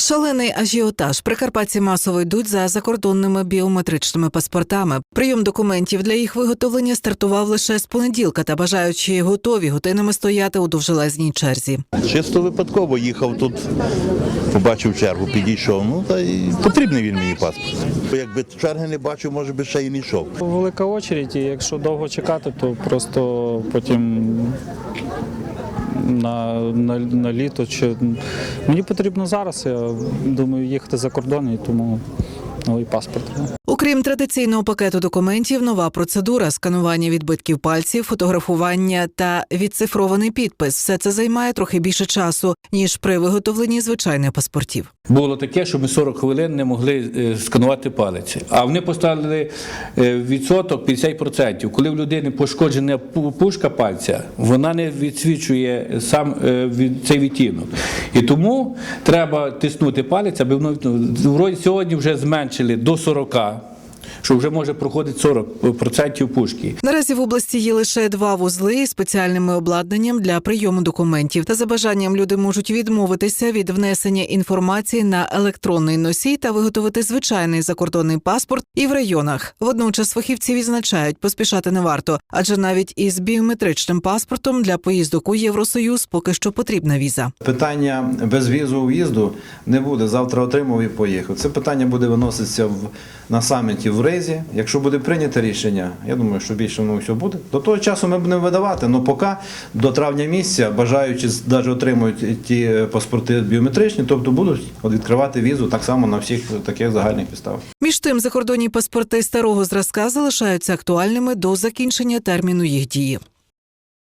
Шалений ажіотаж. Прикарпатці масово йдуть за закордонними біометричними паспортами. Прийом документів для їх виготовлення стартував лише з понеділка, та бажаючі готові годинами стояти у довжелезній черзі. Чисто випадково їхав тут, побачив чергу, підійшов. Ну та й потрібний він мені паспорт. Бо Якби черги не бачив, може би ще й не йшов. Велика очередь, і якщо довго чекати, то просто потім на, на, на літо чи мені потрібно зараз. Я думаю, їхати за кордон, і тому новий паспорт. Окрім традиційного пакету документів, нова процедура сканування відбитків пальців, фотографування та відцифрований підпис. Все це займає трохи більше часу ніж при виготовленні звичайних паспортів. Було таке, що ми 40 хвилин не могли е, сканувати палець. А вони поставили е, відсоток 50%. Коли в людини пошкоджена пу- пушка пальця, вона не відсвічує сам е, від- цей відтінок. І тому треба тиснути палець, аби воно ну, вроді сьогодні вже зменшили до 40, що вже може проходити 40% пушки. Наразі в області є лише два вузли із спеціальним обладнанням для прийому документів. Та за бажанням люди можуть відмовитися від внесення інформації на електронний носій та виготовити звичайний закордонний паспорт і в районах. Водночас фахівці відзначають, поспішати не варто, адже навіть із біометричним паспортом для поїздок у Євросоюз поки що потрібна віза. Питання безвізового в'їзду не буде. Завтра отримав і поїхав. Це питання буде виноситися в, на саміті в Ризі. Якщо буде прийнято рішення, я думаю, що більше воно все буде. До того часу ми будемо видавати, але поки до травня місяця, бажаючи навіть отримують ті е, паспорти біометричні, тобто будуть відкривати візу так само на всіх таких загальних підставах. Між тим, закордонні паспорти старого зразка залишаються актуальними до закінчення терміну їх дії.